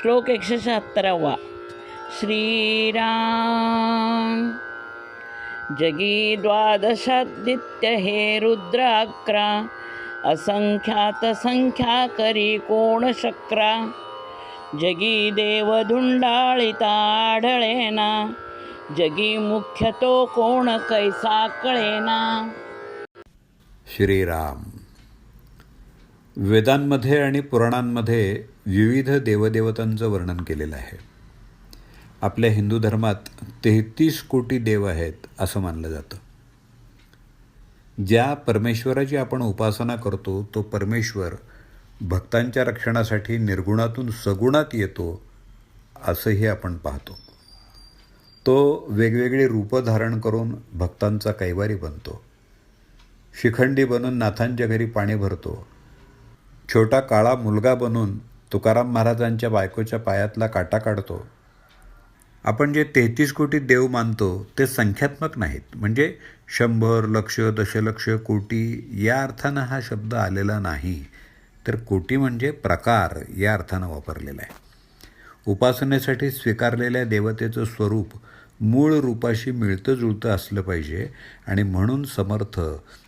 श्लोक एकशे शहात्तरावा श्रीराम. जगी द्वादशादित्य हे रुद्राक्रा. असंख्यात संख्या करी कोण शक्रा. जगी देव आढळेना. जगी मुख्य तो कोण कैसा कळेना श्रीराम. वेदांमध्ये आणि पुराणांमध्ये विविध देवदेवतांचं वर्णन केलेलं आहे. आपल्या हिंदू धर्मात तेहतीस कोटी देव आहेत असं मानलं जातं. ज्या परमेश्वराची आपण उपासना करतो तो परमेश्वर भक्तांच्या रक्षणासाठी निर्गुणातून सगुणात येतो असंही आपण पाहतो. तो वेगवेगळी रूपं धारण करून भक्तांचा कैवारी बनतो. शिखंडी बनून नाथांच्या घरी पाणी भरतो. छोटा काळा मुलगा बनून तुकाराम महाराजांच्या बायकोच्या पायातला काटा काढतो. आपण जे तेहतीस कोटी देव मानतो ते संख्यात्मक नाहीत. म्हणजे शंभर लक्ष दशलक्ष कोटी या अर्थानं हा शब्द आलेला नाही. तर कोटी म्हणजे प्रकार या अर्थानं वापरलेला आहे. उपासनेसाठी स्वीकारलेल्या देवतेचं स्वरूप मूळ रूपाशी मिळतं जुळतं असलं पाहिजे आणि म्हणून समर्थ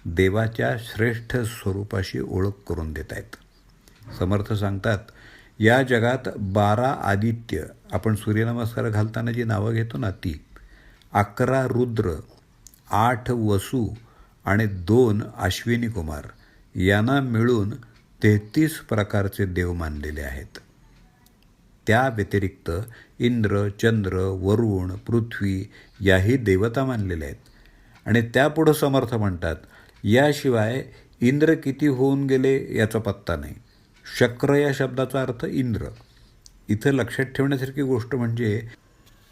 देवाच्या श्रेष्ठ स्वरूपाशी ओळख करून देत आहेत समर्थ सांगतात या जगात बारा आदित्य. आपण सूर्यनमस्कार घालताना जी नावं घेतो ना ती अकरा रुद्र आठ वसू आणि दोन अश्विनी कुमार यांना मिळून तेहतीस प्रकारचे देव मानलेले आहेत. त्या व्यतिरिक्त इंद्र चंद्र वरुण पृथ्वी याही देवता मानलेल्या आहेत. आणि त्यापुढं समर्थ म्हणतात याशिवाय इंद्र किती होऊन गेले याचा पत्ता नाही. शक्र या शब्दाचा अर्थ इंद्र. इथं लक्षात ठेवण्यासारखी गोष्ट म्हणजे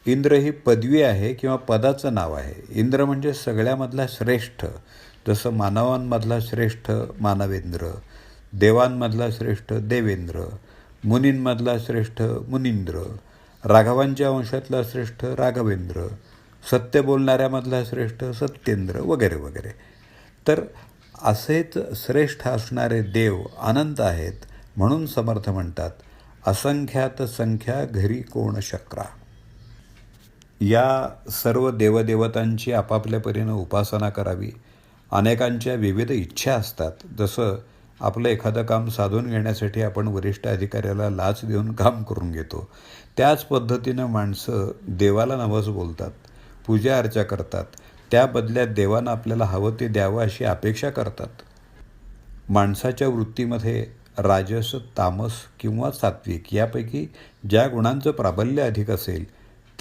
इंद्र ही पदवी आहे किंवा पदाचं नाव आहे. इंद्र म्हणजे सगळ्यामधला श्रेष्ठ. जसं मानवांमधला श्रेष्ठ मानवेंद्र देवांमधला श्रेष्ठ देवेंद्र मुनींमधला श्रेष्ठ मुनींद्र राघवांच्या वंशातला श्रेष्ठ राघवेंद्र सत्य बोलणाऱ्यामधला श्रेष्ठ सत्येंद्र वगैरे वगैरे. तर असेच श्रेष्ठ असणारे देव अनंत आहेत. म्हणून समर्थ म्हणतात असंख्यात संख्या घरी कोण शक्रा? या सर्व देवदेवतांची आपापल्या परीनं उपासना करावी. अनेकांच्या विविध इच्छा असतात. जसं आपलं एखादं काम साधून घेण्यासाठी आपण वरिष्ठ अधिकाऱ्याला लाच देऊन काम करून घेतो. त्याच पद्धतीनं माणसं देवाला नवस बोलतात पूजा अर्चा करतात. त्या बदल्यात देवानं आपल्याला हवं ते द्यावं अशी अपेक्षा करतात. माणसाच्या वृत्तीमध्ये राजस तामस किंवा सात्विक यापैकी ज्या गुणांचं प्राबल्य अधिक असेल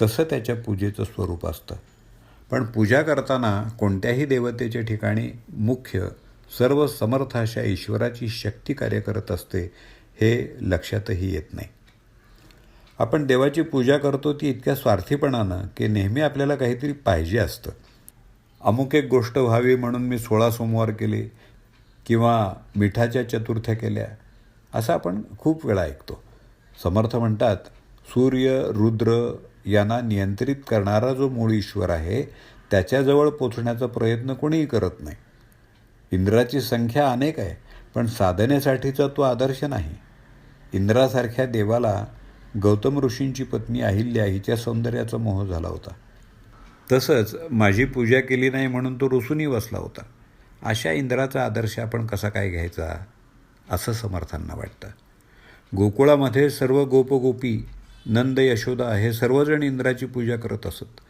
तसं त्याच्या पूजेचं स्वरूप असतं. पण पूजा करताना कोणत्याही देवतेच्या ठिकाणी मुख्य सर्व समर्थ अशा ईश्वराची शक्ती कार्य करत असते हे लक्षातही येत नाही. आपण देवाची पूजा करतो ती इतक्या स्वार्थीपणानं की नेहमी आपल्याला काहीतरी पाहिजे असतं. अमुक एक गोष्ट व्हावी म्हणून मी सोळा सोमवार केले किंवा मिठाच्या चतुर्थ्या केल्या असं आपण खूप वेळा ऐकतो. समर्थ म्हणतात सूर्य रुद्र यांना नियंत्रित करणारा जो मूळ ईश्वर आहे त्याच्याजवळ पोचण्याचा प्रयत्न कोणीही करत नाही. इंद्राची संख्या अनेक आहे पण साधनेसाठीचा तो आदर्श नाही. इंद्रासारख्या देवाला गौतम ऋषींची पत्नी अहिल्या हिच्या सौंदर्याचा मोह झाला होता. तसंच माझी पूजा केली नाही म्हणून तो रुसूनही बसला होता. अशा इंद्राचा आदर्श आपण कसा काय घ्यायचा? असं समर्थांना वाटतं. गोकुळामध्ये सर्व गोपगोपी नंद यशोदा हे सर्वजण इंद्राची पूजा करत असत.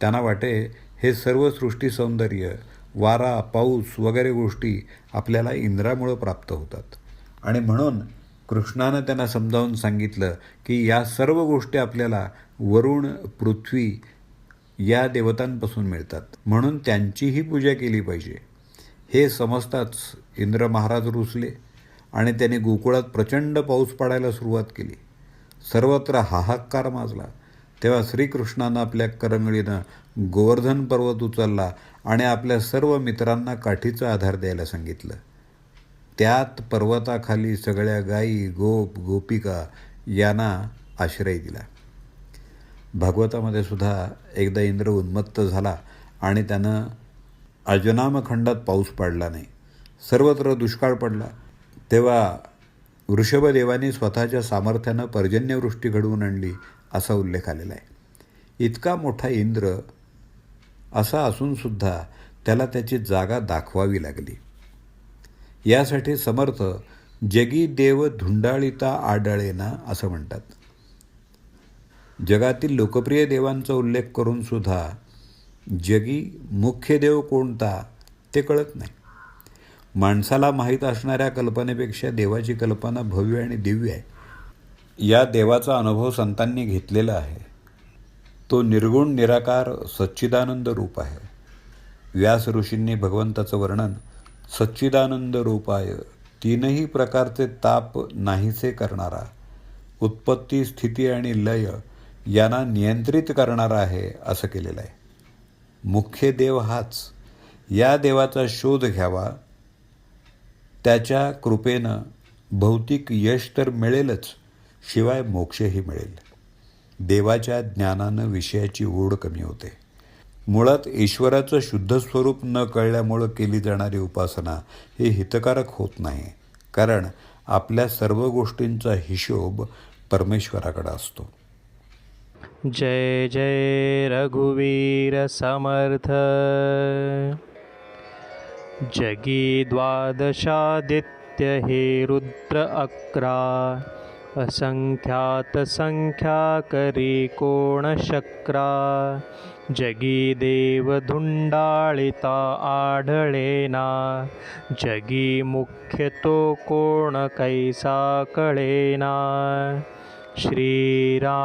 त्यांना वाटे हे सर्व सृष्टी सौंदर्य वारा पाऊस वगैरे गोष्टी आपल्याला इंद्रामुळं प्राप्त होतात. आणि म्हणून कृष्णानं त्यांना समजावून सांगितलं की या सर्व गोष्टी आपल्याला वरुण पृथ्वी या देवतांपासून मिळतात. म्हणून त्यांचीही पूजा केली पाहिजे. हे समजताच इंद्र महाराज रुसले. आणि त्याने गोकुळात प्रचंड पाऊस पडायला सुरुवात केली. सर्वत्र हाहाकार माजला. तेव्हा श्रीकृष्णानं आपल्या करंगळीनं गोवर्धन पर्वत उचलला आणि आपल्या सर्व मित्रांना काठीचा आधार द्यायला सांगितलं. त्यात पर्वताखाली सगळ्या गायी गोप गोपिका यांना आश्रय दिला. भागवतामध्ये सुद्धा एकदा इंद्र उन्मत्त झाला आणि त्यानं अजनामखंडात पाऊस पडला नाही. सर्वत्र दुष्काळ पडला. तेव्हा वृषभदेवाने स्वतःच्या सामर्थ्यानं पर्जन्यवृष्टी घडवून आणली असा उल्लेख आलेला आहे. इतका मोठा इंद्र असा असूनसुद्धा त्याला त्याची जागा दाखवावी लागली. यासाठी समर्थ जगी देव धुंडाळीता आडळेना असं म्हणतात. जगातील लोकप्रिय देवांचा उल्लेख करूनसुद्धा जगी मुख्य देव कोणता ते कळत नाही. माणसाला माहीत असणाऱ्या कल्पनेपेक्षा देवाची कल्पना भव्य आणि दिव्य आहे. या देवाचा अनुभव संतांनी घेतलेला आहे. तो निर्गुण निराकार सच्चिदानंद रूप आहे. व्यास ऋषींनी भगवंताचं वर्णन सच्चिदानंद रूपाय तीनही प्रकारचे ताप नाहीसे करणारा उत्पत्ती स्थिती आणि लय यांना नियंत्रित करणारा आहे असं केलेलं आहे. मुख्य देव हाच. या देवाचा शोध घ्यावा. त्याच्या कृपेनं भौतिक यश तर मिळेलच शिवाय मोक्षही मिळेल. देवाच्या ज्ञानानं विषयाची ओढ कमी होते. मुळात ईश्वराचं शुद्ध स्वरूप न कळल्यामुळं केली जाणारी उपासना ही हितकारक होत नाही कारण आपल्या सर्व गोष्टींचा हिशोब परमेश्वराकडे असतो. जय जय रघुवीर समर्थ. जगी द्वादशादित्य हे रुद्र अक्रा। असङ्ख्यातसङ्ख्याकरी कोणशक्रा जगिदेवधुण्डालिता आढलेना जगि मुख्यतोकोणकैसा कलेना श्रीरा